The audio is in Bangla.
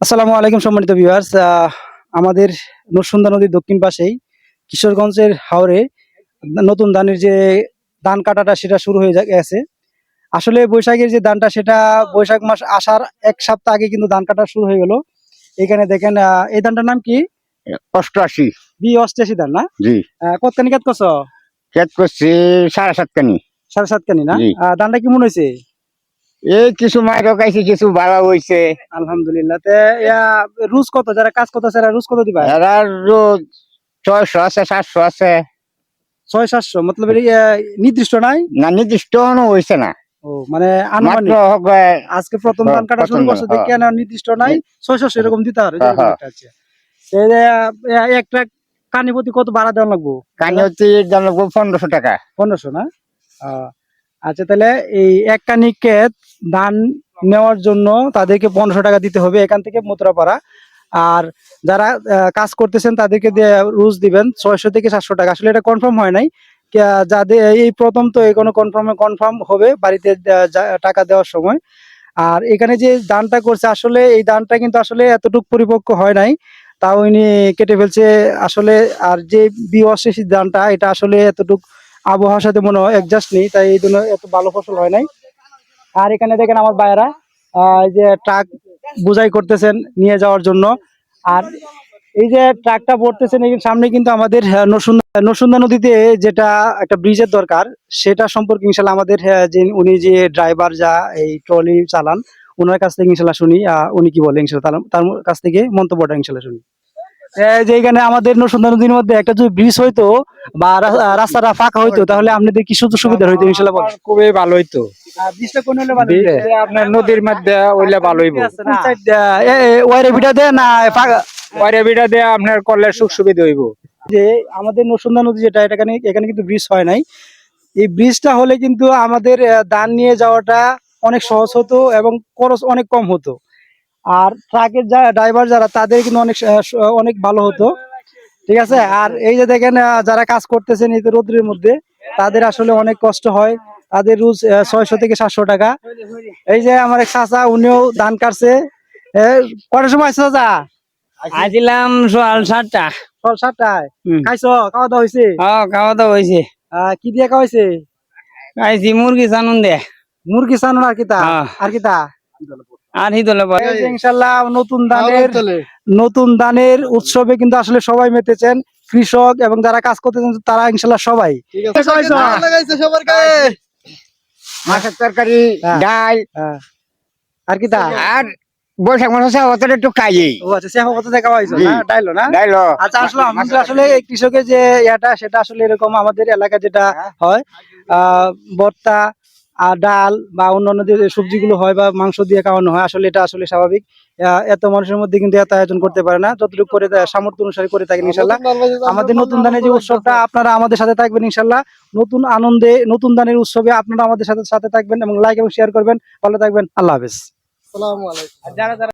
আসসালামু আলাইকুম সম্মানিত ভিউয়ার্স আমাদের নরসুন্দা নদীর দক্ষিণ পাশেই কিশোরগঞ্জের হাওরে নতুন ধানের যে ধান কাটাটা সেটা শুরু হয়ে গেছে। আসলে বৈশাখের যে ধানটা সেটা বৈশাখ মাস আসার এক সপ্তাহ আগে কিন্তু ধান কাটা শুরু হয়ে গেল। এখানে দেখেন এই ধানটার নাম কি? অষ্টআশি। বি অষ্টআশি ধান না? জি। কতখানি কাজ করছ? খেত করছি সাড়ে সাতখানি। সাড়ে সাতখানি না? ধানটা কেমন হয়েছে? এই কিছু মায়ের রকাইছি কিছু ভালো হয়েছে আলহামদুলিল্লাহ। তে ইয়া, রুজ কত? যারা কাজ করতেছে এরা রুজ কত দিবা? এরা রোজ ছয়শো আছে সাতশো আছে। ছয় সাতশো? মতলব নির্দিষ্ট নাই? না নির্দিষ্ট হয়েছে না। ও মানে আনুমানিক? আজকে প্রথম ধান কাটা শুরু করছে ধান, না নির্দিষ্ট নাই। ছয়শো এরকম দিতে হবে হ্যাঁ, হ্যাঁ। এই যে, একটা কানি প্রতি কত ভাড়া দেওয়া লাগবো? কানি হচ্ছে দাম লাগবে পনেরোশো টাকা। পনেরোশো না? আহ, আচ্ছা তাহলে এই এক কানি ক্ষেত ধান নেওয়ার জন্য তাদেরকে পনেরোশো টাকা দিতে হবে এখান থেকে মথুরাপাড়া। আর যারা কাজ করতেছেন তাদেরকে রুজ দিবেন, ছয়শো থেকে সাতশো টাকা। আসলে এটা কনফার্ম হয় নাই। যাদের, এই প্রথম তো এই কোনো কনফার্মে কনফার্ম হবে বাড়িতে টাকা দেওয়ার সময়। আর এখানে যে দানটা করছে, আসলে এই দানটা কিন্তু আসলে এতটুকু পরিপক্ক হয় নাই। তাও ইনি কেটে ফেলছে। আসলে আর যে বিঅশেষী দানটা এটা আসলে এতটুকু আবহাওয়ার সাথে মনে হয় অ্যাডজাস্ট নেই, তাই এই জন্য এত ভালো ফসল হয় নাই। আর এখানে দেখেন আমার ভাইয়েরা যে ট্রাক বোঝাই করতেছেন নিয়ে যাওয়ার জন্য। আর এই যে ট্রাকটা পড়তেছেন, এই সামনে কিন্তু আমাদের নরসুন্দা নদীতে যেটা একটা ব্রিজের দরকার, সেটা সম্পর্কে ইনশাল্লাহ আমাদের যে উনি যে ড্রাইভার যা এই ট্রলি চালান ওনার কাছ থেকে ইনশাল্লাহ শুনি উনি কি বলে ইনশাল্লাহ তার- কাছ থেকে মন্তব্যটা ইনশাল্লাহ শুনি। যে এখানে আমাদের নরসুন্দা নদীর মধ্যে একটা যদি ব্রিজ হইতো বা রাস্তাটা ফাঁকা হইতো তাহলে আপনাদের কি সুযোগ সুবিধা হইতো ইনশাল্লাহ খুবই ভালো হইতো। আপনার নদীর মধ্যে ওইলে ভালো হইব। ওয়ারে ভিটা দে না ফাঁকা। পরে বিটা দিয়ে আপনার করলে সুখ সুবিধা হইব। যে আমাদের নদী যেটা এটা এখানে কিন্তু ব্রিজ হয় নাই। এই ব্রিজটা হলে কিন্তু আমাদের ধান নিয়ে যাওয়াটা অনেক সহজ হতো এবং খরচ অনেক কম হতো। আর ট্রাকের যা ড্রাইভার যারা তাদের কিন্তু অনেক অনেক ভালো হতো। ঠিক আছে? আর এই যে দেখেন যারা কাজ করতেছেন এই রোদ্রের মধ্যে তাদের আসলে অনেক কষ্ট হয়। তাদের রোজ ছয়শো থেকে সাতশো টাকা। এই যে আমার এক চাচা উনিও ধান কাটছে। কটার সময় চাচা? আসিলাম সকাল সাতটা। সকাল সাতটায়। খাইছো? খাওয়া দাওয়া হয়েছে হ্যাঁ খাওয়া দাওয়া হয়েছে কি দিয়ে খাওয়াইছে খাইছি মুরগি চানুন দে মুরগি সানুন আর কিতা। আর কিতা? ইনশাল্লাহ নতুন ধানের নতুন ধানের উৎসবে কিন্তু আসলে সবাই মেতেছেন। কৃষক এবং যারা কাজ করতেছেন তারা ইনশাল্লাহ সবাই। মাছের তরকারি হ্যাঁ। ডাল। হ্যাঁ। আর কিতা আর বৈশাখ মাস আছে অতটা একটু খাই ও আচ্ছা কত খাওয়াইছো না? ডাইলো না? ডাইল। আচ্ছা আসলে আমাদের আসলে কৃষকের যে ইয়াটা সেটা আসলে এরকম আমাদের এলাকায় যেটা হয় আহ ভর্তা আর ডাল বা অন্যান্য যে সবজিগুলো হয় বা মাংস দিয়ে খাওয়ানো হয় আসলে এটা আসলে স্বাভাবিক। আহ, এত মানুষের মধ্যে কিন্তু এত আয়োজন করতে পারে না। যতটুকু করে সামর্থ্য অনুসারে করে থাকেন ইনশাল্লাহ। আমাদের নতুন ধানের যে উৎসবটা আপনারা আমাদের সাথে থাকবেন ইনশাল্লাহ। নতুন আনন্দে নতুন ধানের উৎসবে আপনারা আমাদের সাথে সাথে থাকবেন এবং লাইক এবং শেয়ার করবেন। ভালো থাকবেন। আল্লাহ হাফেজ। যারা যারা